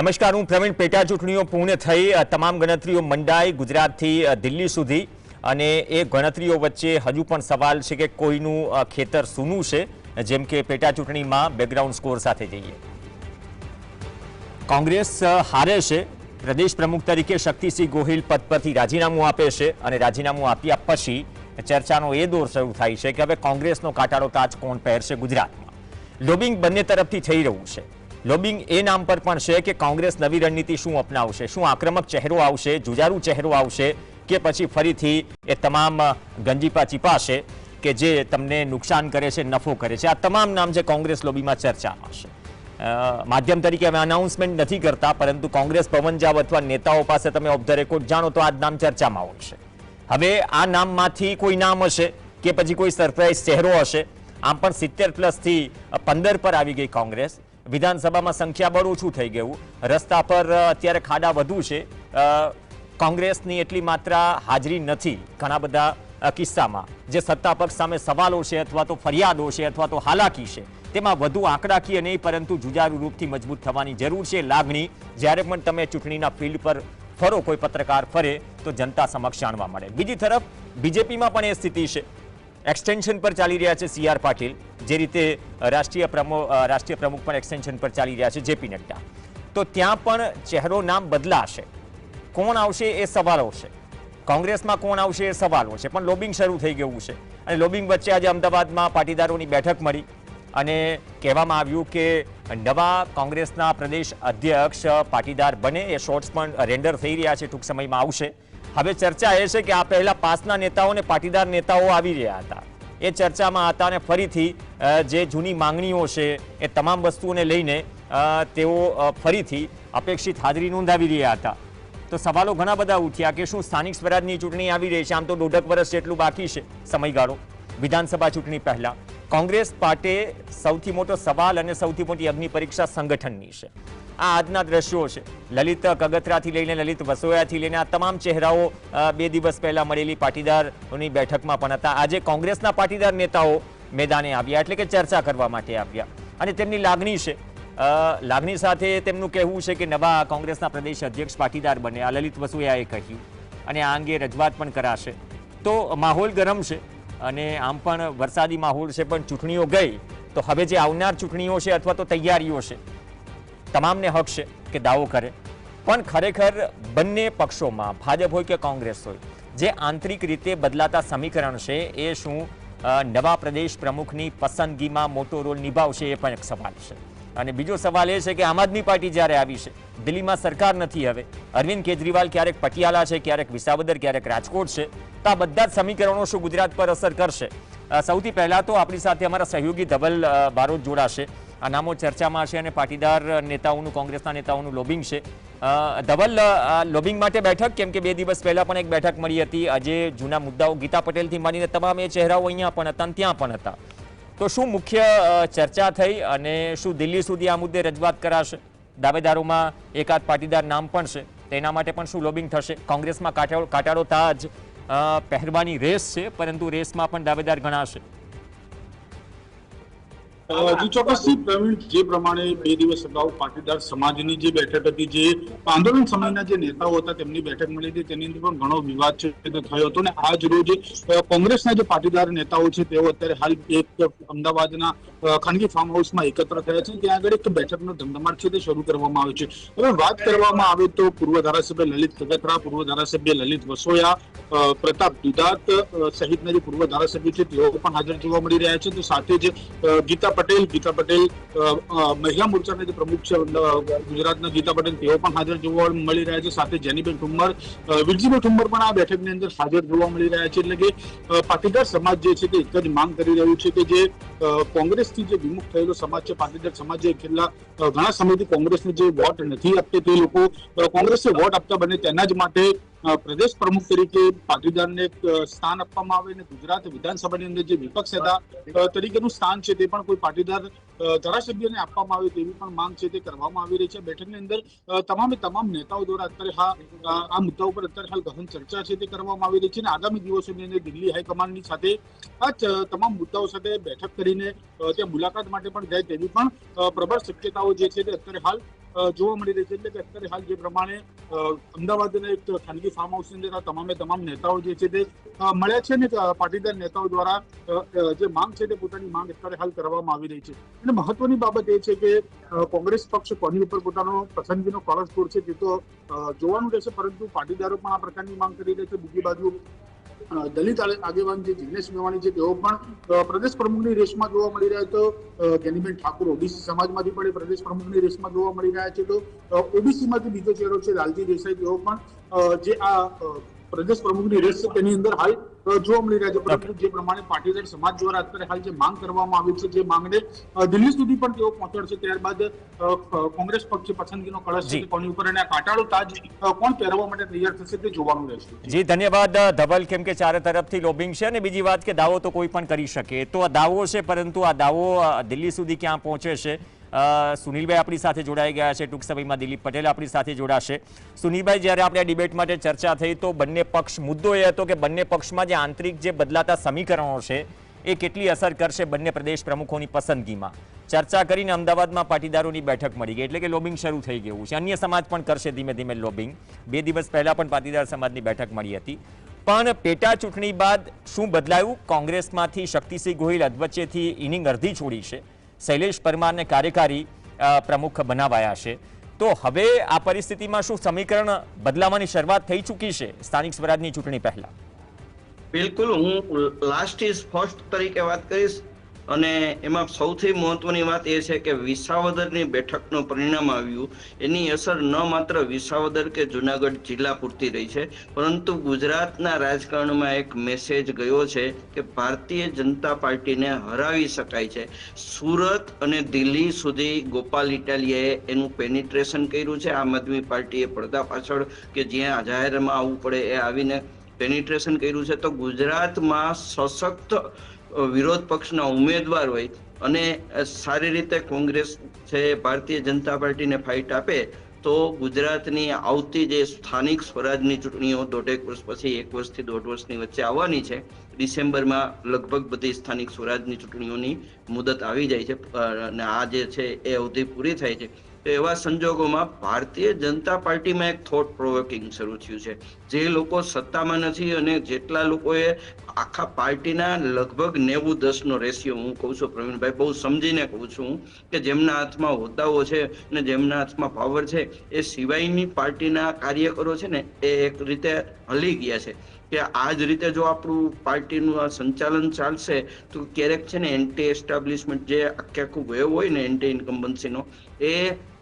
નમસ્કાર, હું પ્રવીણ પેટા ચૂંટણીઓ પૂર્ણ થઈ તમામ ગણતરીઓ મંડાઈ ગુજરાતથી દિલ્હી સુધી. અને એ ગણતરીઓ વચ્ચે હજુ પણ સવાલ છે કે કોઈનું ખેતર સૂનું છે? જેમ કે પેટા ચૂંટણીમાં બેકગ્રાઉન્ડ સ્કોર સાથે જઈએ. કોંગ્રેસ હારે છે. પ્રદેશ પ્રમુખ તરીકે શક્તિસિંહ ગોહિલ પદ પરથી રાજીનામું આપે છે અને રાજીનામું આપ્યા પછી ચર્ચાનો એ દોર શરૂ થાય છે કે હવે કોંગ્રેસનો કાંટાળો તાજ કોણ પહેરશે ગુજરાતમાં? લોબિંગ બંને તરફથી થઈ રહ્યું છે. લોબિંગ એ નામ પર પણ છે કે કોંગ્રેસ નવી રણનીતિ શું અપનાવશે? શું આક્રમક ચહેરો આવશે? જુજારું ચહેરો આવશે? કે પછી ફરીથી એ તમામ ગંજીપા ચીપાશે કે જે તમને નુકસાન કરે છે, નફો કરે છે? આ તમામ નામ છે કોંગ્રેસ લોબીમાં ચર્ચામાં છે. માધ્યમ તરીકે અમે અનાઉન્સમેન્ટ નથી કરતા, પરંતુ કોંગ્રેસ પવન જાવ અથવા નેતાઓ પાસે તમે ઓફ ધ રેકોર્ડ જાણો તો આ નામ ચર્ચામાં આવશે. હવે આ નામમાંથી કોઈ નામ હશે કે પછી કોઈ સરપ્રાઇઝ ચહેરો હશે? આમ પણ સિત્તેર પ્લસથી પંદર પર આવી ગઈ કોંગ્રેસ. વિધાનસભામાં સંખ્યાબળ ઓછું થઈ ગયું. રસ્તા પર અત્યારે ખાડા વધુ છે. કોંગ્રેસની એટલી માત્રા હાજરી નથી ઘણા બધા કિસ્સામાં. જે સત્તા પક્ષ સામે સવાલો છે અથવા તો ફરિયાદો છે અથવા તો હાલાકી છે, તેમાં વધુ આંકડાકીય નહીં, પરંતુ જુજારુ રૂપથી મજબૂત થવાની જરૂર છે. લાગણી, જ્યારે પણ તમે ચૂંટણીના ફિલ્ડ પર ફરો, કોઈ પત્રકાર ફરે, તો જનતા સમક્ષ જાણવા મળે. બીજી તરફ, બીજેપીમાં પણ એ સ્થિતિ છે. એક્સટેન્શન પર ચાલી રહ્યા છે સી આર પાટીલ. જે રીતે રાષ્ટ્રીય પ્રમુખ રાષ્ટ્રીય પ્રમુખ પણ એક્સટેન્શન પર ચાલી રહ્યા છે જેપી નડ્ડા. તો ત્યાં પણ ચહેરો નામ બદલાશે. કોણ આવશે એ સવાલો હશે કોંગ્રેસમાં કોણ આવશે એ સવાલો છે. પણ લોબિંગ શરૂ થઈ ગયું છે. અને લોબિંગ વચ્ચે આજે અમદાવાદમાં પાટીદારોની બેઠક મળી. અને કહેવામાં આવ્યું કે નવા કોંગ્રેસના પ્રદેશ અધ્યક્ષ પાટીદાર બને એ શોર્ટ્સ પણ રેન્ડર થઈ રહ્યા છે. ટૂંક સમયમાં આવશે. હવે ચર્ચા એ છે કે આ પહેલા પાસના નેતાઓ પાટીદાર નેતાઓ આવી રહ્યા હતા. એ ચર્ચામાં હતા અને ફરીથી જે જૂની માંગણીઓ છે એ તમામ વસ્તુઓને લઈને તેઓ ફરીથી અપેક્ષિત હાજરી નોંધાવી રહ્યા હતા. તો સવાલો ઘણા બધા ઉઠ્યા કે શું સ્થાનિક સ્વરાજની ચૂંટણી આવી રહી છે? આમ તો દોઢક વર્ષ જેટલું બાકી છે સમયગાળો. વિધાનસભા ચૂંટણી પહેલાં. કોંગ્રેસ પાર્ટી સૌથી મોટો સવાલ અને સૌથી મોટી અગ્નિ પરીક્ષા સંગઠનની છે. આ આજના દ્રશ્યો છે. લલિત કગથરાથી લઈને લલિત વસોયાથી લઈને આ તમામ ચહેરાઓ બે દિવસ પહેલા મળેલી પાટીદારોની બેઠકમાં પણ હતા. આજે કોંગ્રેસના પાટીદાર નેતાઓ મેદાને આવ્યા એટલે કે ચર્ચા કરવા માટે આવ્યા. અને તેમની લાગણી છે લાગણી સાથે તેમનું કહેવું છે કે નવા કોંગ્રેસના પ્રદેશ અધ્યક્ષ પાટીદાર બને આ લલિત વસોયાએ કહ્યું. અને આ અંગે રજૂઆત પણ કરાશે. તો માહોલ ગરમ છે અને આમ પણ વરસાદી માહોલ છે, પણ ચૂંટણીઓ ગઈ. તો હવે જે આવનાર ચૂંટણીઓ છે અથવા તો તૈયારીઓ છે તમામને હક છે કે દાવો કરે. પણ ખરેખર બંને પક્ષોમાં, ભાજપ હોય કે કોંગ્રેસ હોય, જે આંતરિક રીતે બદલાતા સમીકરણ છે, એ શું નવા પ્રદેશ પ્રમુખની પસંદગીમાં મોટો રોલ નિભાવશે એ પણ એક સવાલ છે. અને બીજો સવાલ એ છે કે આમ આદમી પાર્ટી જ્યારે આવી છે, દિલ્હીમાં સરકાર નથી હવે. અરવિંદ કેજરીવાલ ક્યારેક પટિયાલા છે, ક્યારેક વિસાવદર, ક્યારેક રાજકોટ છે. તો આ બધા જ સમીકરણો શું ગુજરાત પર અસર કરશે? સૌથી પહેલાં તો આપણી સાથે અમારા સહયોગી ધવલ બારોટ જોડાશે. આ નામો ચર્ચામાં છે અને પાટીદાર નેતાઓનું કોંગ્રેસના નેતાઓનું લોબિંગ છે. અ, ધવલ અ, લોબિંગ માટે બેઠક કેમ કે બે દિવસ પહેલા પણ એક બેઠક મળી હતી. આજે જૂના મુદ્દાઓ ગીતા પટેલથી માંડીને તમામ એ ચહેરાઓ અહીંયા પણ હતા અને ત્યાં પણ હતા. તો શું મુખ્ય અ, ચર્ચા થઈ અને શું દિલ્હી સુધી આ મુદ્દે રજૂઆત કરાશે? દાવેદારોમાં એકાદ પાટીદાર નામ પણ છે. તેના માટે પણ શું લોબિંગ થશે? કોંગ્રેસમાં કાંટાળો કાંટાળો તાજ અ, પહેરવાની રેસ છે પરંતુ રેસમાં પણ દાવેદાર ગણાશે. જી, ચોક્કસથી પ્રવીણ, જે પ્રમાણે બે દિવસ અગાઉ પાટીદાર સમાજની જે બેઠક હતી, જે આંદોલન સમયના જે નેતાઓ હતા, તેમની બેઠક મળી હતી, તેની અંદર પણ ઘણો વિવાદ છે થયો હતો. અને આજ રોજ કોંગ્રેસના જે પાટીદાર નેતાઓ છે, તેઓ અત્યારે હાલ એક અમદાવાદના ખાનગી ફાર્મ હાઉસમાં એકત્ર થયા છે. ત્યાં આગળ એક બેઠકનો ધમધમાટ છે તે શરૂ કરવામાં આવ્યો છે. હવે વાત કરવામાં આવે તો પૂર્વ ધારાસભ્ય લલિત કગથરા પૂર્વ ધારાસભ્ય લલિત વસોયા પ્રતાપ દુધાત સહિતના જે પૂર્વ ધારાસભ્યો છે તેઓ પણ હાજર જોવા મળી રહ્યા છે. તો સાથે જ ગીતા પટેલ ગીતા પટેલ મહિલા મોરચાના જે પ્રમુખ છે ગુજરાતના ગીતા પટેલ તેઓ પણ હાજર જોવા મળી રહ્યા છે. સાથે જેનીબેન ઠુમ્મર વિરજીભાઈ ઠુમ્મર પણ આ બેઠકની અંદર હાજર જોવા મળી રહ્યા છે. એટલે કે પાટીદાર સમાજ જે છે તે એક જ માંગ કરી રહ્યું છે કે જે અ, કોંગ્રેસથી જે વિમુખ થયેલો સમાજ છે, પાટીદાર સમાજ જે છેલ્લા ઘણા સમયથી કોંગ્રેસને જે વોટ નથી આપતો, તે લોકો કોંગ્રેસને વોટ આપતા બને તેના જ માટે પ્રદેશ પ્રમુખ તરીકે પાટીદારને એક સ્થાન આપવામાં આવે અને ગુજરાત વિધાનસભાની અંદર જે વિપક્ષ હતા તરીકેનું સ્થાન છે તે પણ કોઈ પાટીદાર ધારાસભ્યને આપવામાં આવે તેવી પણ માંગ છે તે કરવામાં આવી રહી છે. બેઠકની અંદર તમામે તમામ નેતાઓ દ્વારા અત્યારે હા આ મુદ્દા ઉપર અત્યારે હાલ ગહન ચર્ચા છે તે કરવામાં આવી રહી છે અને આગામી દિવસોની અંદર દિલ્હી હાઈકમાન્ડની સાથે આ તમામ મુદ્દાઓ સાથે બેઠક કરીને ત્યાં મુલાકાત માટે પણ જાય તેવી પણ પ્રબળ શક્યતાઓ જે છે તે અત્યારે હાલ જોવા મળી રહી છે એટલે કે અત્યારે હાલ જે પ્રમાણે અમદાવાદના એક ખાનગી ફાર્મ હાઉસની અંદર તમામે તમામ નેતાઓ જે છે તે મળ્યા છે ને પાટીદાર નેતાઓ દ્વારા જે માંગ છે તે પોતાની માંગ અત્યારે હાલ કરવામાં આવી રહી છે. અને મહત્વની બાબત એ છે કે કોંગ્રેસ પક્ષ કોની ઉપર પોતાનો પસંદગીનો કળશ છે તે તો જોવાનું રહેશે, પરંતુ પાટીદારો પણ આ પ્રકારની માંગ કરી રહ્યા છે. બીજી બાજુ દલિત આગેવાન જે જિગ્નેશ મેવાણી છે, તેઓ પણ પ્રદેશ પ્રમુખની રેસમાં જોવા મળી રહ્યા તો કેનીબેન ઠાકુર ઓબીસી સમાજમાંથી પણ પ્રદેશ પ્રમુખની રેસમાં જોવા મળી રહ્યા છે. તો ઓબીસીમાંથી બીજો ચહેરો છે, લાલજી દેસાઈ. તેઓ પણ જે આ પ્રદેશ પ્રમુખની રેસ છે તેની અંદર હાલ જોવા મળી રહ્યા છે. પરંતુ જે પ્રમાણે પાટીદાર સમાજ દ્વારા અત્યારે હાલ જે માંગ કરવામાં આવી છે જે માંગને દિલ્હી સુધી પણ તેઓ પહોંચાડશે. ત્યારબાદ કોંગ્રેસ પક્ષે પસંદગીનો કળશ છે કોની ઉપર અને આ કાટાળો તાજ કોણ પહેરવા માટે તૈયાર થશે તે જોવાનું રહેશે. જી ધન્યવાદ ધવલ. કેમ કે ચારે તરફથી લોબિંગ છે અને બીજી વાત કે દાવો તો કોઈ પણ કરી શકે. તો આ દાવો છે પરંતુ આ દાવો દિલ્હી સુધી ક્યાં પહોંચે છે? સુનિલભાઈ આપણી સાથે જોડાઈ ગયા છે. ટૂંક સમયમાં દિલીપ પટેલ આપણી સાથે જોડાશે. સુનિલભાઈ, જ્યારે આપણે ડિબેટ માટે ચર્ચા થઈ તો બંને પક્ષ, મુદ્દો એ હતો કે બંને પક્ષમાં જે આંતરિક જે બદલાતા સમીકરણો છે, એ કેટલી અસર કરશે બંને પ્રદેશ પ્રમુખોની પસંદગીમાં? ચર્ચા કરીને અમદાવાદમાં પાટીદારોની બેઠક મળી ગઈ, એટલે કે લોબિંગ શરૂ થઈ ગયું છે. અન્ય સમાજ પણ કરશે ધીમે ધીમે લોબિંગ. બે દિવસ પહેલાં પણ પાટીદાર સમાજની બેઠક મળી હતી. પણ પેટા ચૂંટણી બાદ શું બદલાયું? કોંગ્રેસમાંથી શક્તિસિંહ ગોહિલ અધવચ્ચેથી ઇનિંગ અડધી છોડી છે. શૈલેષ પરમારને કાર્યકારી પ્રમુખ બનાવાયા છે. તો હવે આ પરિસ્થિતિમાં શું સમીકરણ બદલાવાની શરૂઆત થઈ ચૂકી છે? સ્થાનિક સ્વરાજની ચૂંટણી પહેલા. બિલકુલ, હું લાસ્ટ ઇઝ ફર્સ્ટ તરીકે વાત કરીશ. અને એમાં સૌથી મહત્વની વાત એ છે કે વિસાવદરની બેઠકનું પરિણામ આવ્યું. એની અસર ન માત્ર વિસાવદર કે જુનાગઢ જિલ્લા પૂરતી રહી છે, પરંતુ ગુજરાતના રાજકારણમાં એક મેસેજ ગયો છે કે ભારતીય જનતા પાર્ટીને હરાવી શકાય છે. સુરત અને દિલ્હી સુધી ગોપાલ ઇટાલિયાએ એનું પેનિટ્રેશન કર્યું છે. આમ આદમી પાર્ટીએ પડદા પાછળ કે જ્યાં જાહેરમાં આવવું પડે એ આવીને પેનિટ્રેશન કર્યું છે. તો ગુજરાતમાં સશક્ત વિરોધ પક્ષના ઉમેદવાર હોય અને સારી રીતે કોંગ્રેસ છે, ભારતીય જનતા પાર્ટીને ફાઇટ આપે, તો ગુજરાતની આવતી જે સ્થાનિક સ્વરાજની ચૂંટણીઓ દોઢેક વર્ષ પછી, એક વર્ષથી દોઢ વર્ષની વચ્ચે આવવાની છે, ડિસેમ્બરમાં લગભગ બધી સ્થાનિક સ્વરાજની ચૂંટણીઓની મુદત આવી જાય છે અને આ જે છે, એ અવધિ પૂરી થાય છે. તો એવા સંજોગોમાં ભારતીય જનતા પાર્ટીમાં એક થોટ પ્રોવોકિંગ શરૂ થયું છે. જે લોકો સત્તામાં નથી અને જેટલા લોકોએ આખા પાર્ટીના લગભગ નેવું દસનો રેશિયો, હું કહું છું પ્રવીણભાઈ, બહુ સમજીને કહું છું કે જેમના હાથમાં હોદ્દાઓ છે અને જેમના હાથમાં પાવર છે, એ સિવાયની પાર્ટીના કાર્યકરો છે ને, એ એક રીતે હલી ગયા છે કે આ જ રીતે જો આપણું પાર્ટીનું આ સંચાલન ચાલશે, તો ક્યારેક છે ને એન્ટી એસ્ટાબ્લિશમેન્ટ જે આખે આખું વેવ હોય ને એન્ટી ઇન્કમ્બન્સીનો એ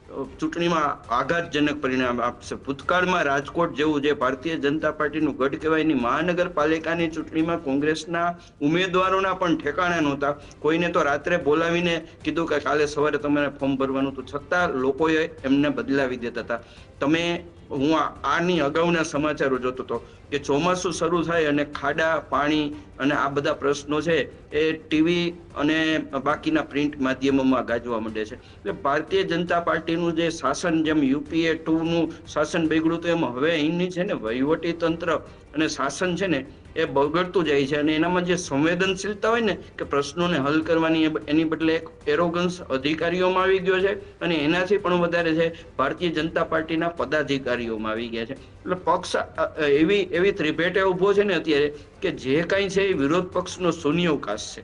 ચૂંટણીમાં આઘાતજનક પરિણામ આપશે. ભૂતકાળમાં રાજકોટ જેવું જે ભારતીય જનતા પાર્ટીનું ગઢ કહેવાય એની મહાનગરપાલિકાની ચૂંટણીમાં કોંગ્રેસના ઉમેદવારોના પણ ઠેકાણા નહોતા. કોઈને તો રાત્રે બોલાવીને કીધું કે કાલે સવારે તમારે ફોર્મ ભરવાનું, તો છતાં લોકોએ એમને બદલાવી દેતા હતા. તમે હું આની અગાઉના સમાચારો જોતો હતો કે ચોમાસું શરૂ થાય અને ખાડા, પાણી અને આ બધા પ્રશ્નો છે એ ટીવી અને બાકીના પ્રિન્ટ માધ્યમોમાં ગાજવા માંડે છે. એટલે ભારતીય જનતા પાર્ટીનું જે શાસન જેમ યુપીએ ટુનું શાસન બગડ્યું તો એમ હવે અહીંની છે ને વહીવટી તંત્ર અને શાસન છે ને એ બગડતું જાય છે અને એનામાં જે સંવેદનશીલતા હોય ને કે પ્રશ્નોને હલ કરવાની એની બદલે એક એરોગન્સ અધિકારીઓમાં આવી ગયો છે અને એનાથી પણ વધારે છે ભારતીય જનતા પાર્ટીના પદાધિકારીઓમાં આવી ગયા છે. એટલે પક્ષ એવી એવી ત્રિભેટે ઊભો છે ને અત્યારે કે જે કાંઈ છે એ વિરોધ પક્ષનો શૂન્યવકાશ છે.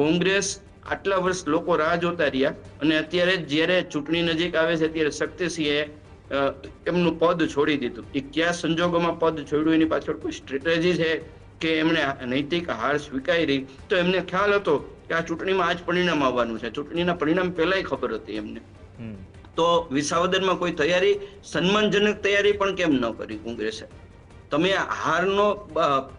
કોંગ્રેસ આટલા વર્ષ લોકો રાહ જોતા રહ્યા અને અત્યારે જ્યારે ચૂંટણી નજીક આવે છે ત્યારે શક્તિસિંહે એમનું પદ છોડી દીધું. એ કયા સંજોગોમાં પદ છોડ્યું એની પાછળ કોઈ સ્ટ્રેટેજી છે? કે એમણે નૈતિક હાર સ્વીકારી તો એમને ખ્યાલ હતો કે આ ચૂંટણીમાં આ જ પરિણામ આવવાનું છે. ચૂંટણીના પરિણામ પહેલાય ખબર હતી એમને. તો વિસાવદરમાં કોઈ તૈયારી સન્માનજનક તૈયારી પણ કેમ ન કરી કોંગ્રેસે? તમે હારનો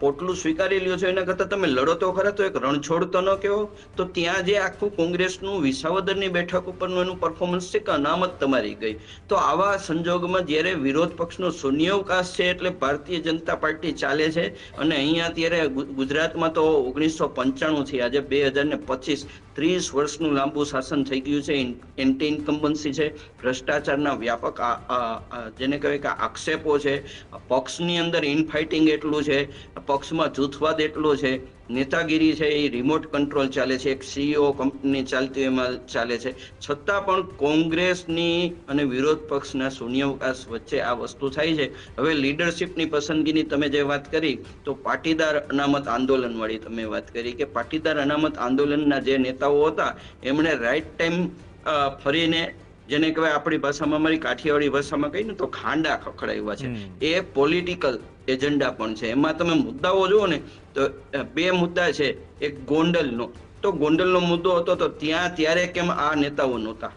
પોટલું સ્વીકારી લ્યો છો એના કરતાં તમે લડો તો ખરા, તો એક રણછોડ તો ન કહો તો ત્યાં જે આખું કોંગ્રેસનું વિસાવદરની બેઠક ઉપરનું એનું પરફોર્મન્સ છે કે અનામત તમારી ગઈ? તો આવા સંજોગમાં જ્યારે વિરોધ પક્ષનો શૂન્યવકાશ છે એટલે ભારતીય જનતા પાર્ટી ચાલે છે અને અહીંયા અત્યારે ગુજરાતમાં તો ઓગણીસો પંચાણું થી આજે બે હજાર ને પચીસ ત્રીસ વર્ષનું લાંબુ શાસન થઈ ગયું છે એન્ટી ઇન્કમ્બન્સી છે, ભ્રષ્ટાચારના વ્યાપક જેને કહેવાય કે આક્ષેપો છે. પક્ષની અંદર ઇનફાઇટિંગ એટલું છે પક્ષમાં જૂથવાદ એટલો છે. નેતાગીરી છે એ રિમોટ કંટ્રોલ ચાલે છે એક સીઈઓ કંપની ચાલતી એમાં ચાલે છે. છતાં પણ કોંગ્રેસની અને વિરોધ પક્ષના શૂન્યાવકાશ વચ્ચે આ વસ્તુ થાય છે. હવે લીડરશિપની પસંદગીની તમે જે વાત કરી તો પાટીદાર અનામત આંદોલનવાળી તમે વાત કરી કે પાટીદાર અનામત આંદોલનના જે નેતાઓ હતા એમણે રાઈટ ટાઈમ ફરીને જેને કહેવાય આપણી ભાષામાં અમારી કાઠિયાવાડી ભાષામાં કહીને તો ખાંડા ખખડાવ્યા છે. એ પોલિટિકલ એજન્ડા પણ છે. એમાં તમે મુદ્દાઓ જુઓ ને તો બે મુદ્દા છે. એક ગોંડલનો. તો ગોંડલનો મુદ્દો હતો તો ત્યાં ત્યારે કેમ આ નેતાઓ નહોતા?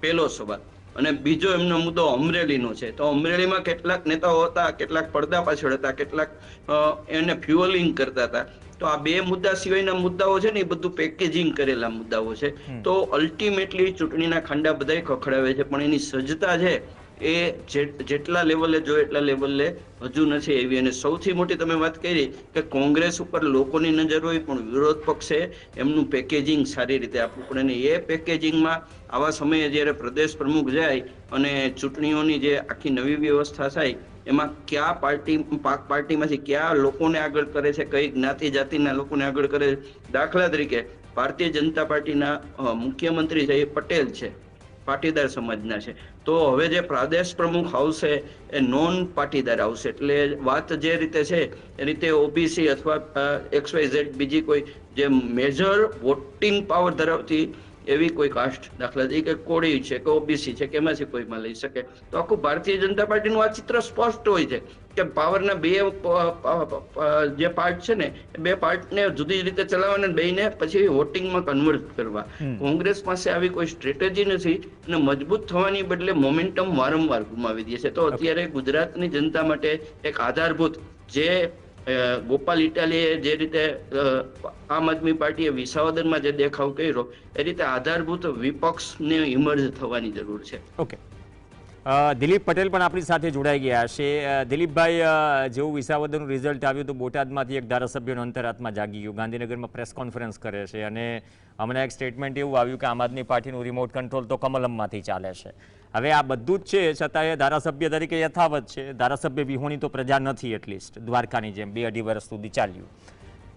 પહેલો સવાલ. અને બીજો એમનો મુદ્દો અમરેલીનો છે. તો અમરેલીમાં કેટલાક નેતાઓ હતા કેટલાક પડદા પાછળ હતા કેટલાક એને ફ્યુઅલિંગ કરતા હતા. તો આ બે મુદ્દા સિવાયના મુદ્દાઓ છે ને એ બધું પેકેજિંગ કરેલા મુદ્દાઓ છે. તો અલ્ટિમેટલી ચૂંટણીના ખાંડા બધાય ખખડાવે છે પણ એની સજ્જતા છે એ જેટલા લેવલે જો એટલા લેવલે હજુ નથી એવી અને સૌથી મોટી તમે વાત કરી કે કોંગ્રેસ ઉપર લોકોની નજર હોય પણ વિરોધ પક્ષે એમનું પેકેજિંગ સારી રીતે આપવું પડે. અને એ પેકેજિંગમાં આવા સમયે જ્યારે પ્રદેશ પ્રમુખ જાય અને ચૂંટણીઓની જે આખી નવી વ્યવસ્થા થાય, એમાં કયા પાર્ટી પાક પાર્ટીમાંથી કયા લોકોને આગળ કરે છે, કઈ જ્ઞાતિ જાતિના લોકોને આગળ કરે છે. દાખલા તરીકે ભારતીય જનતા પાર્ટીના મુખ્યમંત્રી છે એ પટેલ છે. પાટીદાર સમાજના છે. તો હવે જે પ્રદેશ પ્રમુખ આવશે એ નોન પાટીદાર આવશે. એટલે વાત જે રીતે છે, એ રીતે ઓબીસી અથવા એક્સ વાય ઝેડ બીજી કોઈ જે મેજર વોટિંગ પાવર ધરાવતી એવી કોઈ કાસ્ટ દાખલા તરીકે કોળી છે કે ઓબીસી છે કે એમાંથી કોઈમાં લઈ શકે. તો આખું ભારતીય જનતા પાર્ટીનું આ ચિત્ર સ્પષ્ટ હોય છે કે પાવરના બે જે પાર્ટ છે ને એ બે પાર્ટને જુદી રીતે ચલાવવાના બેને પછી વોટિંગમાં કન્વર્ટ કરવા. કોંગ્રેસ પાસે આવી કોઈ સ્ટ્રેટેજી નથી અને મજબૂત થવાની બદલે મોમેન્ટમ વારંવાર ગુમાવી દે છે. તો અત્યારે ગુજરાતની જનતા માટે એક આધારભૂત જે ગોપાલ ઇટાલીએ જે રીતે આમ આદમી પાર્ટીએ વિસાવદરમાં જે દેખાવ કર્યો, એ રીતે આધારભૂત વિપક્ષને ઇમર્જ થવાની જરૂર છે. ઓકે દિલીપ પટેલ પણ આપણી સાથે જોડાઈ ગયા છે. દિલીપભાઈ જેવું વિસાવદરનું રિઝલ્ટ આવ્યું તો બોટાદમાંથી એક ધારાસભ્યનું અંતરાત્મા જાગી ગયું. ગાંધીનગરમાં પ્રેસ કોન્ફરન્સ કરે છે અને હમણાં એક સ્ટેટમેન્ટ એવું આવ્યું કે આમ આદમી પાર્ટીનું રિમોટ કંટ્રોલ તો કમલમમાંથી ચાલે છે. હવે આ બધું જ છે છતાં એ ધારાસભ્ય તરીકે યથાવત છે. ધારાસભ્ય વિહોણી તો પ્રજા નથી એટલીસ્ટ દ્વારકાની જેમ બે અઢી વર્ષ સુધી ચાલ્યું.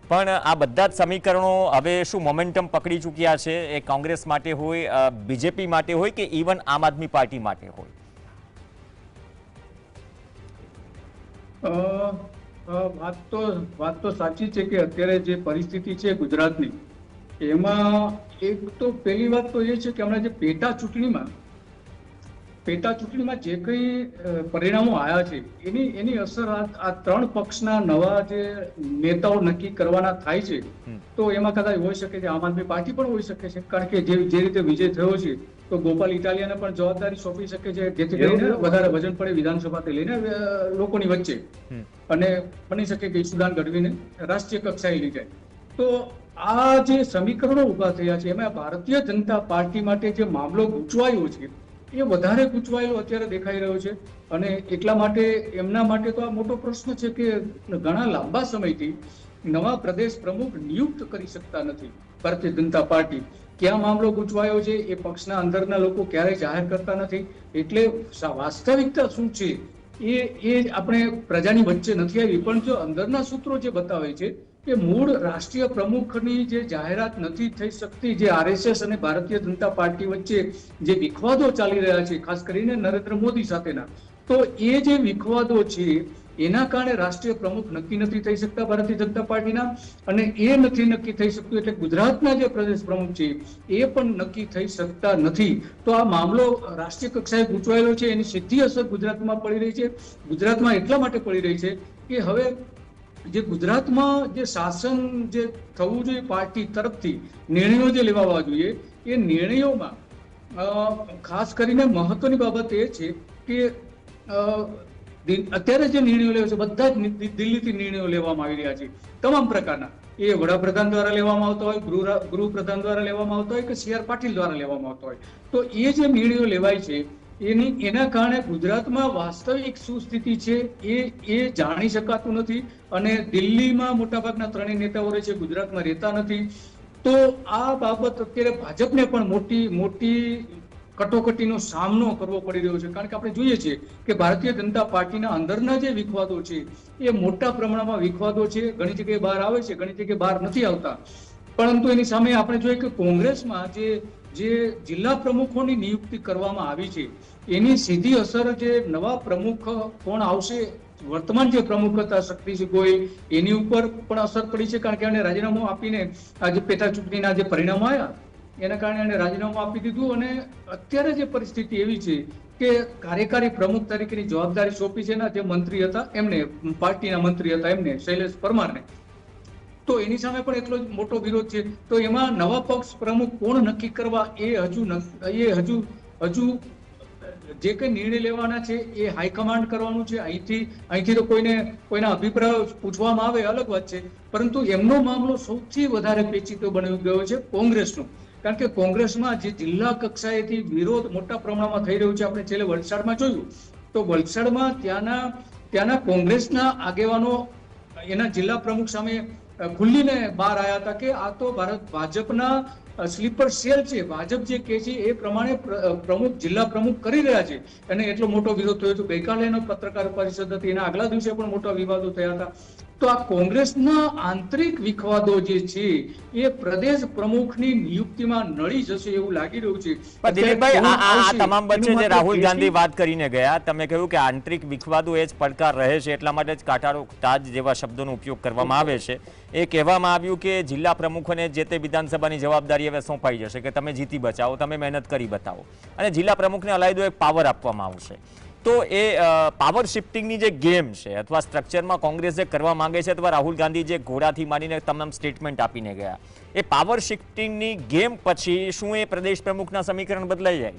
પણ આ બધા જ સમીકરણો હવે શું મોમેન્ટમ પકડી ચૂક્યા છે? એ કોંગ્રેસ માટે હોય બીજેપી માટે હોય કે ઇવન આમ આદમી પાર્ટી માટે હોય? વાત તો વાત તો સાચી છે કે અત્યારે જે પરિસ્થિતિ છે ગુજરાતની એમાં એક તો પહેલી વાત તો એ છે કે હમણાં જે પેટા ચૂંટણીમાં પેટા ચૂંટણીમાં જે કંઈ પરિણામો આવ્યા છે એની એની અસર આ ત્રણ પક્ષના નવા જે નેતાઓ નક્કી કરવાના થાય છે તો એમાં કદાચ હોઈ શકે છે આમ આદમી પાર્ટી પણ હોઈ શકે છે કારણ કે જે જે રીતે વિજય થયો છે તો ગોપાલ ઇટાલિયાને પણ જવાબદારી સોંપી શકે છે જેથી કરીને વધારે વજન પડે વિધાનસભાથી લઈને લોકોની વચ્ચે. અને બની શકે કે ઈશુદાન ગઢવીને રાષ્ટ્રીય કક્ષાએ લઈ જાય. તો આ જે સમીકરણો ઊભા થયા છે એમાં ભારતીય જનતા પાર્ટી માટે જે મામલો ગૂંચવાયો છે એ વધારે ગૂંચવાયેલો અત્યારે દેખાઈ રહ્યો છે. અને એટલા માટે એમના માટે તો આ મોટો પ્રશ્ન છે કે ઘણા લાંબા સમયથી નવા પ્રદેશ પ્રમુખ નિયુક્ત કરી શકતા નથી ભારતીય જનતા પાર્ટી. ક્યાં મામલો ગૂંચવાયો છે એ પક્ષના અંદરના લોકો ક્યારેય જાહેર કરતા નથી. એટલે વાસ્તવિકતા શું છે એ એ આપણે પ્રજાની વચ્ચે નથી આવી. પણ જો અંદરના સૂત્રો જે બતાવે છે કે મૂળ રાષ્ટ્રીય પ્રમુખની જે જાહેરાત નથી થઈ શકતી, જે આરએસએસ અને ભારતીય જનતા પાર્ટી વચ્ચે જે વિખવાદો ચાલી રહ્યા છે, ખાસ કરીને નરેન્દ્ર મોદી સાથેના, તો એ જે વિખવાદો છે એના કારણે રાષ્ટ્રીય પ્રમુખ નક્કી નથી થઈ શકતા ભારતીય જનતા પાર્ટીના અને એ નથી નક્કી થઈ શકતું એટલે ગુજરાતના જે પ્રદેશ પ્રમુખ છે, એ પણ નક્કી થઈ શકતા નથી. તો આ મામલો રાષ્ટ્રીય કક્ષાએ ગૂંચવાયેલો છે, એની સીધી અસર ગુજરાતમાં પડી રહી છે. ગુજરાતમાં એટલા માટે પડી રહી છે કે હવે જે ગુજરાતમાં જે શાસન જે થવું જોઈએ પાર્ટી તરફથી, નિર્ણયો જે લેવા જોઈએ, એ નિર્ણયોમાં ખાસ કરીને મહત્વની બાબત એ છે કે અત્યારે જે નિર્ણયો લેવા છે, બધા જ દિલ્હીથી નિર્ણયો લેવામાં આવી રહ્યા છે. તમામ પ્રકારના. એ વડાપ્રધાન દ્વારા લેવામાં આવતા હોય, ગૃહ ગૃહપ્રધાન દ્વારા લેવામાં આવતા હોય કે સી આર પાટીલ દ્વારા લેવામાં આવતા હોય. તો એ જે નિર્ણયો લેવાય છે, એની એના કારણે ગુજરાતમાં વાસ્તવિક શું સ્થિતિ છે એ એ જાણી શકાતું નથી અને દિલ્હીમાં મોટાભાગના ત્રણેય નેતાઓ રહે છે, ગુજરાતમાં રહેતા નથી. તો આ બાબત અત્યારે ભાજપને પણ મોટી મોટી કટોકટીનો સામનો કરવો પડી રહ્યો છે. કારણ કે આપણે જોઈએ છીએ કે ભારતીય જનતા પાર્ટીના અંદરના જે વિખવાદો છે, એ મોટા પ્રમાણમાં વિખવાદો છે. ઘણી જગ્યાએ બહાર આવે છે, ઘણી જગ્યાએ બહાર નથી આવતા. પરંતુ એની સામે આપણે જોઈએ કે કોંગ્રેસમાં જે જે જિલ્લા પ્રમુખોની નિયુક્તિ કરવામાં આવી છે, એની સીધી અસર જે નવા પ્રમુખ કોણ આવશે, વર્તમાન જે પ્રમુખ હતા, શક્તિસિંહ ગોયલ એની ઉપર પણ અસર પડી છે. કારણ કે એને રાજીનામું આપીને આજે પેટા ચૂંટણીના જે પરિણામો આવ્યા એના કારણે એને રાજીનામું આપી દીધું અને અત્યારે જે પરિસ્થિતિ એવી છે કે કાર્યકારી પ્રમુખ તરીકેની જવાબદારી સોંપી છે ને જે મંત્રી હતા, એમને, પાર્ટીના મંત્રી હતા એમને, શૈલેષ પરમારને. તો એની સામે પણ એટલો જ મોટો વિરોધ છે. તો એમાં નવા પક્ષ પ્રમુખ કોણ નક્કી કરવા એ હજુ એ હજુ હજુ જે કંઈ નિર્ણય લેવાના છે એ હાઈકમાન્ડ કરવાનું છે. અહીંથી અહીંથી તો કોઈને, કોઈના અભિપ્રાયો પૂછવામાં આવે અલગ વાત છે. પરંતુ એમનો મામલો સૌથી વધારે પેચીતો બની ગયો છે કોંગ્રેસનો. કારણ કે કોંગ્રેસમાં જે જિલ્લા કક્ષાએથી વિરોધ મોટા પ્રમાણમાં થઈ રહ્યો છે, આપણે છેલ્લે વલસાડમાં જોયું, તો વલસાડમાં ત્યાંના ત્યાંના કોંગ્રેસના આગેવાનો એના જિલ્લા પ્રમુખ સામે ખુલ્લીને બહાર આવ્યા હતા કે આ તો ભારત ભાજપના સ્લીપર સેલ છે. ભાજપ જે કહે છે એ પ્રમાણે પ્રમુખ, જિલ્લા પ્રમુખ કરી રહ્યા છે. અને એટલો મોટો વિરોધ થયો હતો ગઈકાલે એનો પત્રકાર પરિષદ હતી. એના આગલા દિવસે પણ મોટા વિવાદો થયા હતા. તો આ કોંગ્રેસના આંતરિક વિખવાદો જે છે એ પ્રદેશ પ્રમુખની નિયુક્તિમાં નડી જશે એવું લાગી રહ્યું છે. દિલીપભાઈ આ- તમામ વચ્ચે જે રાહુલ ગાંધી વાત કરીને ગયા તમે કહ્યું કે આંતરિક વિખવાદો એ જ પડકાર રહે છે એટલા માટે જ કાંટાળો તાજ જેવા શબ્દોનો ઉપયોગ કરવામાં આવે છે. એ કહેવામાં આવ્યું કે જિલ્લા પ્રમુખોને જે તે વિધાનસભાની જવાબદારી હવે સોંપાઈ જશે કે તમે જીતી બચાવો તમે મહેનત કરી બતાવો. અને જિલ્લા પ્રમુખને અલાયદો એક પાવર આપવામાં આવશે. તો એ પાવર શિફ્ટિંગની જે ગેમ છે અથવા સ્ટ્રક્ચરમાં કોંગ્રેસ જે કરવા માંગે છે અથવા રાહુલ ગાંધી જે ઘોડાથી માંડીને તમામ સ્ટેટમેન્ટ આપીને ગયા એ પાવર શિફ્ટિંગની ગેમ પછી શું એ પ્રદેશ પ્રમુખના સમીકરણ બદલાઈ જાય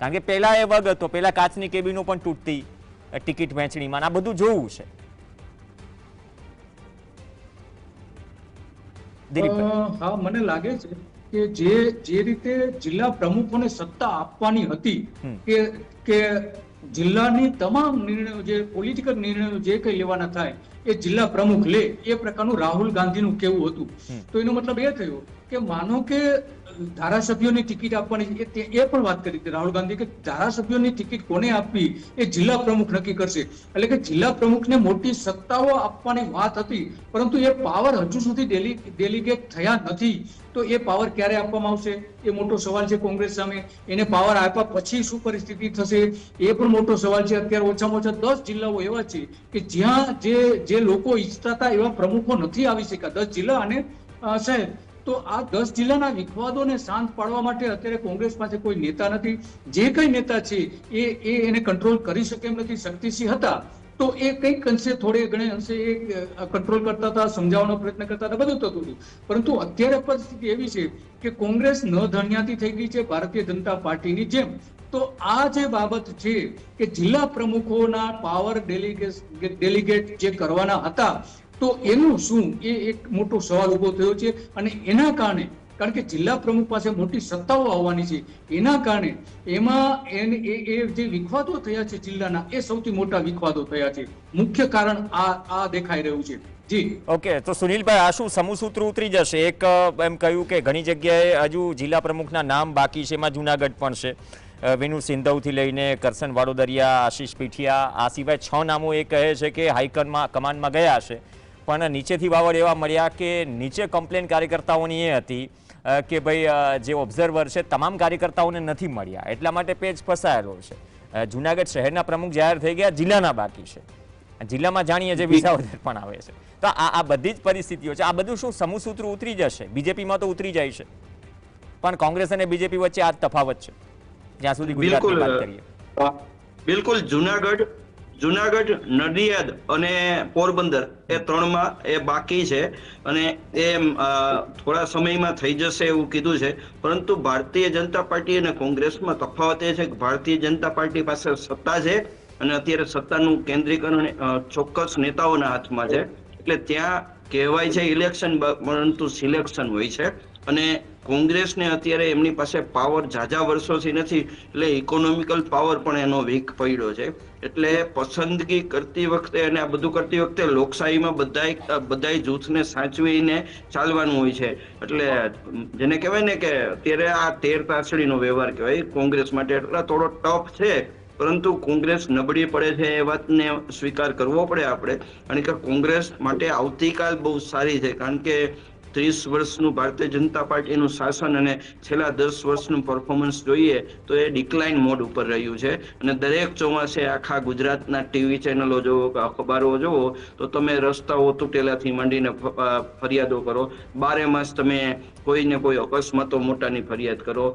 કારણ કે પહેલાં એ વગ હતો પહેલાં કાચની કેબિનો પણ તૂટતી ટિકિટ વહેંચણીમાં આ બધું જોવું છે. હા મને લાગે છે કે જે જે રીતે જિલ્લા પ્રમુખોને સત્તા આપવાની હતી કે કે જિલ્લાની તમામ નિર્ણયો જે પોલિટિકલ નિર્ણયો જે કંઈ લેવાના થાય એ જિલ્લા પ્રમુખ લે એ પ્રકારનું રાહુલ ગાંધીનું કેવું હતું. તો એનો મતલબ એ થયો કે માનો કે ધારાસભ્યોની ટિકિટ આપવાની એ પણ વાત કરી હતી રાહુલ ગાંધી કે ધારાસભ્યોની ટિકિટ કોને આપવી એ જિલ્લા પ્રમુખ નક્કી કરશે. એટલે કે જિલ્લા પ્રમુખને મોટી સત્તાઓ આપવાની વાત હતી, પરંતુ એ પાવર હજુ સુધી ડેલી ડેલિગેટ થયા નથી. તો એ પાવર ક્યારે આપવામાં આવશે? એ મોટો સવાલ છે કોંગ્રેસ સામે. એને પાવર આપ્યા પછી શું પરિસ્થિતિ થશે? એ પણ મોટો સવાલ છે. અત્યારે ઓછામાં ઓછા દસ જિલ્લાઓ એવા છે કે જ્યાં જે જે લોકો ઈચ્છતા હતા એવા પ્રમુખો નથી આવી શક્યા. દસ જિલ્લા અને સાહેબ તો આ દસ જિલ્લાના વિખવાદોને શાંત પાડવા માટે અત્યારે કોંગ્રેસ પાસે કોઈ નેતા નથી. જે કઈ નેતા છે, એ એ એને કંટ્રોલ કરી શકે એમ નથી. શક્તિસિંહ હતા, તો એ કંઈક અંશે થોડે ઘણે અંશે એ કંટ્રોલ કરતા હતા, સમજાવવાનો પ્રયત્ન કરતા હતા, બધું થતું હતું. પરંતુ અત્યારે પરિસ્થિતિ એવી છે કે કોંગ્રેસ ન ધન્યાતી થઈ ગઈ છે ભારતીય જનતા પાર્ટીની જેમ. તો આ જે બાબત છે કે જિલ્લા પ્રમુખોના પાવર ડેલિગેટ ડેલિગેટ જે કરવાના હતા તો એનું શું? એ એક મોટો સવાલ ઊભો થયો છે અને એના કારણે, કારણ કે જિલ્લા પ્રમુખ પાસે મોટી સત્તાઓ આવવાની છે, એના કારણે એમાં એને એ એ જે વિખવાદો થયા છે જિલ્લાના, એ સૌથી મોટા વિખવાદો થયા છે. મુખ્ય કારણ આ આ દેખાઈ રહ્યું છે. જી. ઓકે, તો સુનિલભાઈ, આ શું સમૂહસૂત્ર ઉતરી જશે? એક એમ કહ્યું કે ઘણી જગ્યાએ હજુ જિલ્લા પ્રમુખના નામ બાકી છે, એમાં જુનાગઢ પણ છે. વિનુ સિંધવથી લઈને કરસન વાડોદરિયા, આશીષ પીઠિયા, આ સિવાય છ નામો એ કહે છે કે હાઈકનમાં કમાન્ડમાં ગયા છે. પણ નીચેથી વાવડ એવા મળ્યા કે નીચે કમ્પ્લેન કાર્યકર્તાઓની એ હતી કે ભાઈ જે ઓબ્ઝર્વર છે તમામ કાર્યકર્તાઓને નથી મળ્યા. એટલા માટે પેજ ફસાયેલો છે. જુનાગઢ શહેરના પ્રમુખ જાહેર થઈ ગયા જિલ્લાના બાકી છે. જિલ્લામાં જાણીએ જે વિસાવદર પણ આવે છે. તો આ આ બધી જ પરિસ્થિતિઓ છે. આ બધું શું સમૂહસૂત્ર ઉતરી જશે? બીજેપીમાં તો ઉતરી જાય છે. પણ કોંગ્રેસ અને બીજેપી વચ્ચે આ તફાવત છે. જ્યાં સુધી ગુજરાતની વાત કરીએ. બિલકુલ જુનાગઢ જુનાગઢ, નડિયાદ અને પોરબંદર એ ત્રણમાં એ બાકી છે અને એ થોડા સમયમાં થઈ જશે એવું કીધું છે. પરંતુ ભારતીય જનતા પાર્ટી અને કોંગ્રેસમાં તફાવત એ છે કે ભારતીય જનતા પાર્ટી પાસે સત્તા છે અને અત્યારે સત્તાનું કેન્દ્રીકરણ ચોક્કસ નેતાઓના હાથમાં છે. એટલે ત્યાં કહેવાય છે ઇલેક્શન પરંતુ સિલેક્શન હોય છે. અને કોંગ્રેસને અત્યારે એમની પાસે પાવર ઝાઝા વર્ષોથી નથી, એટલે ઇકોનોમિકલ પાવર પણ એનો વીક પડ્યો છે. એટલે પસંદગી કરતી વખતે અને આ બધું કરતી વખતે લોકશાહીમાં બધાય બધાય જૂથને સાચવીને ચાલવાનું હોય છે. એટલે જેને કહેવાય ને કે અત્યારે આ તેર તાસડીનો વ્યવહાર કહેવાય, કોંગ્રેસ માટે એટલે થોડો ટફ છે, પરંતુ કોંગ્રેસ નબળી પડે છે એ વાતને સ્વીકાર કરવો પડે આપણે. અને કે કોંગ્રેસ માટે આવતીકાલ બહુ સારી છે, કારણ કે ત્રીસ વર્ષનું ભારતીય જનતા પાર્ટીનું શાસન અને છેલ્લા દસ વર્ષનું પરફોર્મન્સ જોઈએ તો એ ડિક્લાઇન મોડ ઉપર રહ્યું છે. અને દરેક ચોમાસે આખા ગુજરાતના ટીવી ચેનલો જોવો કે અખબારો જોવો તો તમે રસ્તાઓ તૂટેલાથી માંડીને ફરિયાદો કરો. બારે માસ તમે કોઈને કોઈ અકસ્માતો મોટાની ફરિયાદ કરો.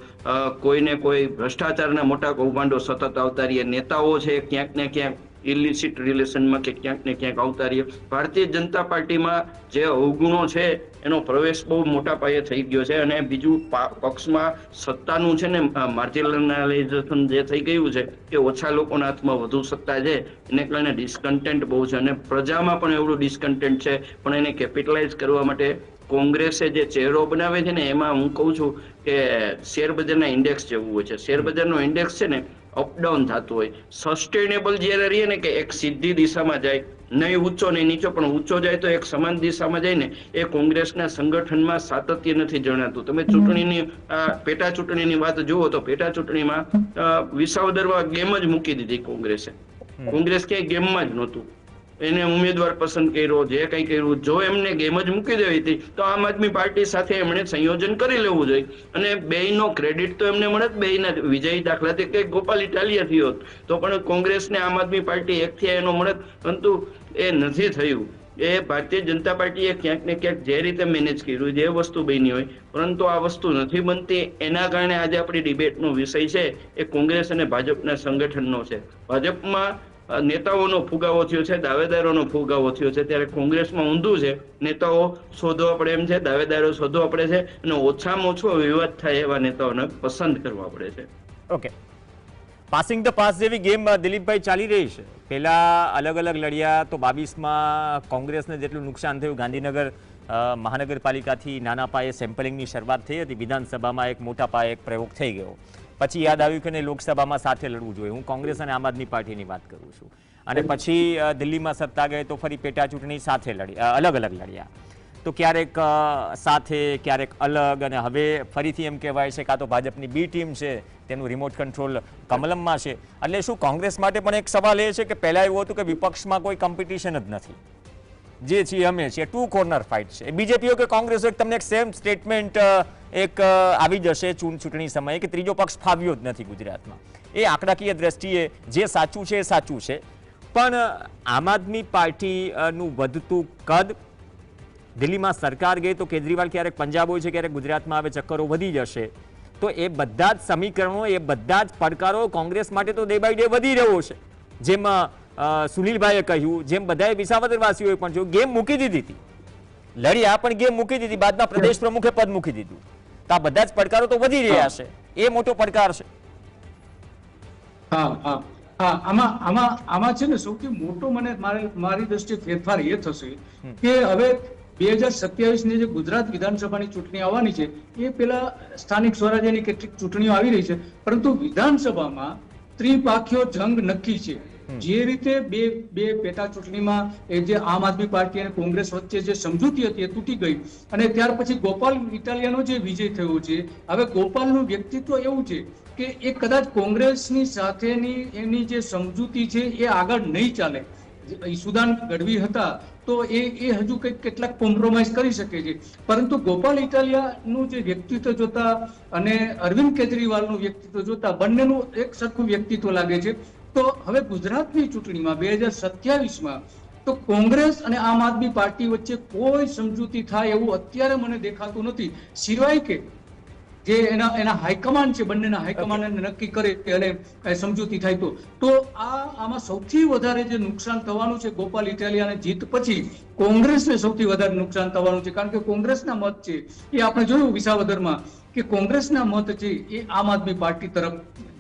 કોઈને કોઈ ભ્રષ્ટાચારના મોટા કૌભાંડો સતત આવતા રહીએ. નેતાઓ છે ક્યાંક ને ક્યાંક ઇલિસિટ રિલેશનમાં કે ક્યાંક ને ક્યાંક આવતા રહીએ. ભારતીય જનતા પાર્ટીમાં જે અવગુણો છે, એનો પ્રવેશ બહુ મોટા પાયે થઈ ગયો છે અને બીજું પક્ષમાં સત્તાનું છે ને માર્જિનલાઇઝેશન જે થઈ ગયું છે કે ઓછા લોકોના હાથમાં વધુ સત્તા છે. એને કારણે ડિસ્કન્ટેન્ટ બહુ છે અને પ્રજામાં પણ એવડું ડિસ્કન્ટેન્ટ છે. પણ એને કેપિટલાઇઝ કરવા માટે કોંગ્રેસે જે ચહેરો બનાવે છે ને, એમાં હું કહું છું કે શેરબજારના ઇન્ડેક્સ જેવું હોય છે. શેરબજારનો ઇન્ડેક્સ છે ને અપડાઉન થતું હોય. સસ્ટેનેબલ જ્યારે રહીએ ને કે એક સીધી દિશામાં જાય નહીં ઊંચો નહીં નીચો પણ ઊંચો જાય તો એક સમાન દિશામાં જાય ને એ કોંગ્રેસના સંગઠનમાં સાતત્ય નથી જણાતું. તમે ચૂંટણીની આ પેટા ચૂંટણીની વાત જુઓ તો પેટા ચૂંટણીમાં વિસાવદરવા ગેમ જ મૂકી દીધી કોંગ્રેસે. કોંગ્રેસ ક્યાંય ગેમમાં જ નહોતું. એને ઉમેદવાર પસંદ કર્યો, જે કંઈ કર્યું, જો એમને ગેમ જ મૂકી દેવી હતી, તો આમ આદમી પાર્ટી સાથે એમણે સંયોજન કરી લેવું જોઈએ. અને બેયનો ક્રેડિટ તો એમને મળે બેયના વિજયી દાખલા તરીકે ગોપાલ ઇટાલિયા થયો તો પણ કોંગ્રેસને આમ આદમી પાર્ટી એક થયા એનો મળે પરંતુ એ નથી થયું. એ ભારતીય જનતા પાર્ટીએ ક્યાંક ને ક્યાંક જે રીતે મેનેજ કર્યું, જે વસ્તુ બની હોય, પરંતુ આ વસ્તુ નથી બનતી. એના કારણે આજે આપણી ડિબેટનો વિષય છે, એ કોંગ્રેસ અને ભાજપના સંગઠનનો છે. ભાજપમાં નેતાઓનો ફુગાવો થયો છે, દાવેદારોનો ફુગાવો થયો છે, ત્યારે કોંગ્રેસમાં ઊંધું છે. નેતાઓ શોધવા પડે એમ છે, દાવેદારો શોધવા પડે છે, અને ઓછામાં ઓછો વિવાદ થાય એવા નેતાઓને પસંદ કરવા પડે છે. ઓકે પાસિંગ ધ પાસ જેવી ગેમ દિલીપભાઈ ચાલી રહી છે. પહેલા અલગ અલગ લડ્યા તો બાવીસમાં કોંગ્રેસને જેટલું નુકસાન થયું, ગાંધીનગર મહાનગરપાલિકાથી નાના પાયે સેમ્પલિંગની શરૂઆત થઈ હતી. વિધાનસભામાં એક મોટા પાયે એક પ્રયોગ થઈ ગયો. પછી યાદ આવ્યું કે લોકસભામાં સાથે લડવું જોઈએ. હું કોંગ્રેસ અને આમ આદમી પાર્ટીની વાત કરું છું. અને પછી દિલ્હીમાં સત્તા ગઈ તો ફરી પેટા ચૂંટણી સાથે લડી અલગ અલગ લડ્યા. તો ક્યારેક સાથે ક્યારેક અલગ અને હવે ફરીથી એમ કહેવાય છે કાં તો ભાજપની બી ટીમ છે તેનું રિમોટ કંટ્રોલ કમલમમાં છે. એટલે શું કોંગ્રેસ માટે પણ એક સવાલ એ છે કે પહેલાં એવું હતું કે વિપક્ષમાં કોઈ કોમ્પિટિશન જ નથી. જે છીએ અમે છીએ ટુ કોર્નર ફાઇટ છે. બીજેપીઓ કે કોંગ્રેસ તમને એક સેમ સ્ટેટમેન્ટ એક આવી જશે ચૂંટ ચૂંટણી સમયે કે ત્રીજો પક્ષ ફાવ્યો જ નથી ગુજરાતમાં. એ આંકડાકીય દ્રષ્ટિએ જે સાચું છે એ સાચું છે. પણ આમ આદમી પાર્ટીનું વધતું કદ, દિલ્હીમાં સરકાર ગઈ તો કેજરીવાલ ક્યારેક પંજાબ હોય છે, ક્યારેક ગુજરાતમાં આવે, ચક્કરો વધી જશે. તો એ બધા જ સમીકરણો, એ બધા જ પડકારો કોંગ્રેસ માટે તો ડે બાય ડે વધી રહ્યો છે. જેમ સુનિલભાઈએ કહ્યું જેમ બધાએ વિસાવદરવાસીઓએ પણ જોયું ગેમ મૂકી દીધી હતી. લડ્યા પણ ગેમ મૂકી દીધી. બાદમાં પ્રદેશ પ્રમુખે પદ મૂકી દીધું. તો આ બધા જ પડકારો તો વધી રહ્યા છે. એ મોટો પડકાર છે. હા હા. હા આમાં આમાં આમાં છે ને સૌથી મોટો મને મારી મારી દ્રષ્ટિએ ફેરફાર એ થશે કે હવે બે હજાર સત્યાવીસની જે ગુજરાત વિધાનસભાની ચૂંટણી આવવાની છે એ પેલા સ્થાનિક સ્વરાજ્યની કેટલીક ચૂંટણીઓ આવી રહી છે પરંતુ વિધાનસભામાં ત્રિપાખીઓ જંગ નક્કી છે. જે રીતે બે બે પેટા ચૂંટણીમાં એ જે આમ આદમી પાર્ટી અને કોંગ્રેસ વચ્ચે જે સમજૂતી હતી એ તૂટી ગઈ. અને ત્યાર પછી ગોપાલ ઇટાલિયાનો જે વિજય થયો છે, હવે ગોપાલનું વ્યક્તિત્વ એવું છે કે એ કદાચ કોંગ્રેસની સાથેની એની જે સમજૂતી છે એ આગળ નહીં ચાલે. ઈસુદાન ગઢવી હતા તો એ એ હજુ કંઈક કેટલાક કોમ્પ્રોમાઇઝ કરી શકે છે. પરંતુ ગોપાલ ઇટાલિયાનું જે વ્યક્તિત્વ જોતા અને અરવિંદ કેજરીવાલનું વ્યક્તિત્વ જોતા બંનેનું એક સરખું વ્યક્તિત્વ લાગે છે. તો હવે ગુજરાતની ચૂંટણીમાં બે હજાર સત્યાવીસમાં તો કોંગ્રેસ અને આમ આદમી પાર્ટી વચ્ચે કોઈ સમજૂતી થાય એવું અત્યારે મને દેખાતું નથી. સિવાય કે જે એના એના હાઈકમાન્ડ છે બંનેના હાઈકમાન્ડ નક્કી કરે અને સમજૂતી થાય તો. તો આ આમાં સૌથી વધારે જે નુકસાન થવાનું છે ગોપાલ ઇટાલિયાને જીત પછી કોંગ્રેસને સૌથી વધારે નુકસાન થવાનું છે. કારણ કે કોંગ્રેસના મત છે એ આપણે જોયું વિસાવદરમાં કે કોંગ્રેસના મત છે એ આમ આદમી પાર્ટી તરફ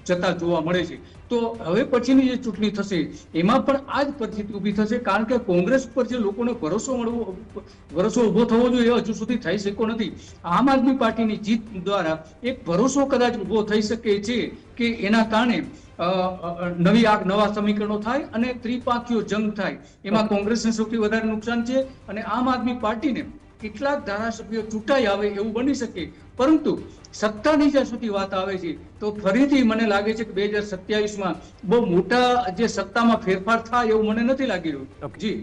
જતા જોવા મળે છે. તો હવે પછીની જે ચૂંટણી થશે એમાં પણ આ જ પરિસ્થિતિ ઊભી થશે કારણ કે કોંગ્રેસ પર જે લોકોને ભરોસો મળવો ભરોસો ઊભો થવો જોઈએ એ હજુ સુધી થઈ શક્યો નથી. આમ આદમી પાર્ટીની જીત દ્વારા એક ભરોસો કદાચ ઊભો થઈ શકે છે કે એના કારણે નવી આગ નવા સમીકરણો થાય અને ત્રિપાંખીઓ જંગ થાય. એમાં કોંગ્રેસને સૌથી વધારે નુકસાન છે અને આમ આદમી પાર્ટીને કેટલાક ધારાસભ્યો ચૂંટાઈ આવે એવું બની શકે. પરંતુ સત્તાની જ્યાં સુધી વાત આવે છે તો ફરીથી મને લાગે છે કે બે હજાર સત્યાવીસમાં બહુ મોટા જે સત્તામાં ફેરફાર થાય એવું મને નથી લાગી રહ્યું. જી.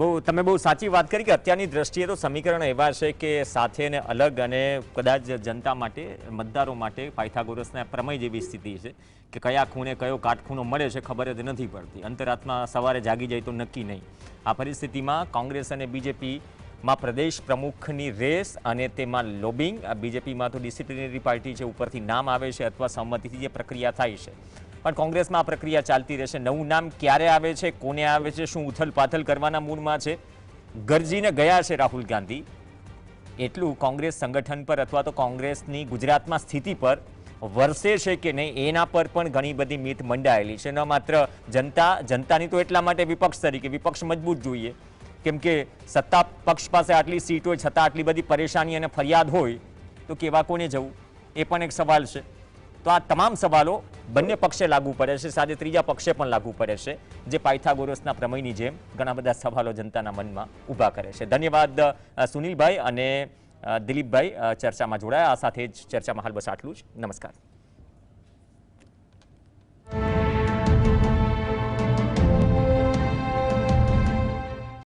બહુ તમે બહુ સાચી વાત કરી કે અત્યારની દ્રષ્ટિએ તો સમીકરણ એવા છે કે સાથે ને અલગ અને કદાચ જનતા માટે મતદારો માટે પાયથાગોરસના પ્રમેય જેવી સ્થિતિ છે કે કયા ખૂણે કયો કાટખૂણો મળે છે ખબર જ નથી પડતી. અંતરાત્મા સવારે જાગી જાય તો નક્કી નહીં. આ પરિસ્થિતિમાં કોંગ્રેસ અને બીજેપીમાં પ્રદેશ પ્રમુખની રેસ અને તેમાં લોબિંગ. બીજેપીમાં તો ડિસિપ્લિનરી પાર્ટી છે, ઉપરથી નામ આવે છે અથવા સંમતિથી જે પ્રક્રિયા થાય છે. પણ કોંગ્રેસમાં આ પ્રક્રિયા ચાલતી રહેશે. નવું નામ ક્યારે આવે છે, કોને આવે છે, શું ઉથલ પાથલ કરવાના મૂડમાં છે? ગરજીને ગયા છે રાહુલ ગાંધી. એટલું કોંગ્રેસ સંગઠન પર અથવા તો કોંગ્રેસની ગુજરાતમાં સ્થિતિ પર વરસે છે કે નહીં, એના પર પણ ઘણી બધી મીત મંડાયેલી છે. ન માત્ર જનતા, જનતાની તો એટલા માટે વિપક્ષ તરીકે, વિપક્ષ મજબૂત જોઈએ. કેમ કે સત્તા પક્ષ પાસે આટલી સીટ હોય, છતાં આટલી બધી પરેશાની અને ફરિયાદ હોય, તો કેવા કોને જવું? એ પણ એક સવાલ છે. તો આ તમામ સવાલો બંને પક્ષે લાગુ પડે છે, સાથે ત્રીજા પક્ષે પણ લાગુ પડે છે, જે પાયથાગોરસના પ્રમેયની જેમ ઘણા બધા સવાલો જનતાના મનમાં ઊભા કરે છે. ધન્યવાદ સુનિલભાઈ અને દિલીપભાઈ ચર્ચામાં જોડાયા. આ સાથે જ ચર્ચામાં હાલ બસ આટલું જ. નમસ્કાર.